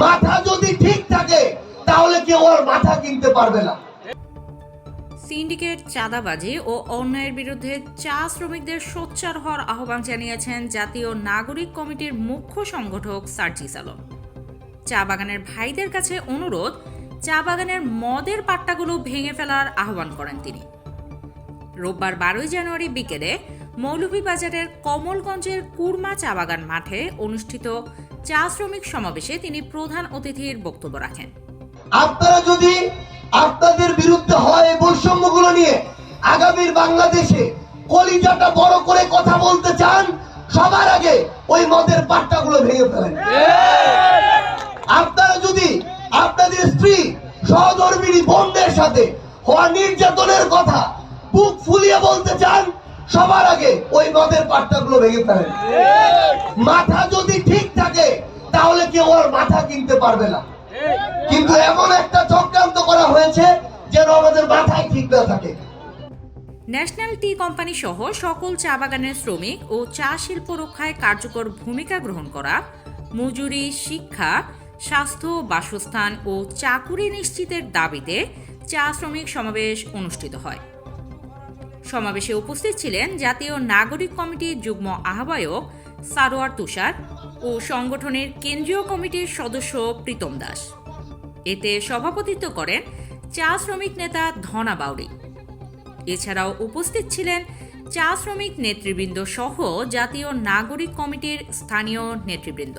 মাথা যদি ঠিক থাকে, তাহলে কেউ আর মাথা কিনতে পারবে না। সিন্ডিকেট চাঁদাবাজি ও অন্যায়ের বিরুদ্ধে চা শ্রমিকদের সোচ্চার হওয়ার আহ্বান জানিয়েছেন জাতীয় নাগরিক কমিটির মুখ্য সংগঠক সার্জিস আলম। চা বাগানের ভাইদের কাছে অনুরোধ, চা বাগানের মদের পাট্টাগুলো ভেঙে ফেলার আহ্বান করেন তিনি। রোববার বারোই জানুয়ারি বিকেলে মৌলভীবাজারের কমলগঞ্জের কুরমা চা বাগান মাঠে অনুষ্ঠিত চা শ্রমিক সমাবেশে তিনি প্রধান অতিথির বক্তব্য রাখেন। আপনারা যদি আপনাদের বিরুদ্ধে হয় এই বৈষম্যগুলো নিয়ে আগামীর বাংলাদেশে কলিজাটা বড় করে কথা বলতে চান, সবার আগে ওই মদের পাট্টাগুলো ভেঙে ফেলেন। আপনারা যদি আপনাদের স্ত্রী সহধর্মিনী বোনদের সাথে হওয়া নির্যাতনের কথা বুক ফুলিয়ে বলতে চান, সবার ওই মদের পাট্টাগুলো ভেঙে ফেলেন। মাথা যদি ঠিক থাকে, তাহলে কেউ আর মাথা কিনতে পারবে না। কিন্তু এমন একটা চক্রান্ত করা হয়েছে যেন আমাদের মাথায় ঠিক না থাকে। ন্যাশনাল টি কোম্পানি সহ সকল চা বাগানের শ্রমিক ও চা শিল্প রক্ষায় কার্যকর ভূমিকা গ্রহণ করা, মজুরি, শিক্ষা, স্বাস্থ্য, বাসস্থান ও চাকুরি নিশ্চিতের দাবিতে চা শ্রমিক সমাবেশ অনুষ্ঠিত হয়। সমাবেশে উপস্থিত ছিলেন জাতীয় নাগরিক কমিটির যুগ্ম আহ্বায়ক সারোয়ার তুষার ও সংগঠনের কেন্দ্রীয় কমিটির সদস্য প্রীতম দাস। এতে সভাপতিত্ব করেন চা শ্রমিক নেতা ধনা বাউরি এছাড়াও উপস্থিত ছিলেন চা শ্রমিক নেতৃবৃন্দ সহ জাতীয় নাগরিক কমিটির স্থানীয় নেতৃবৃন্দ।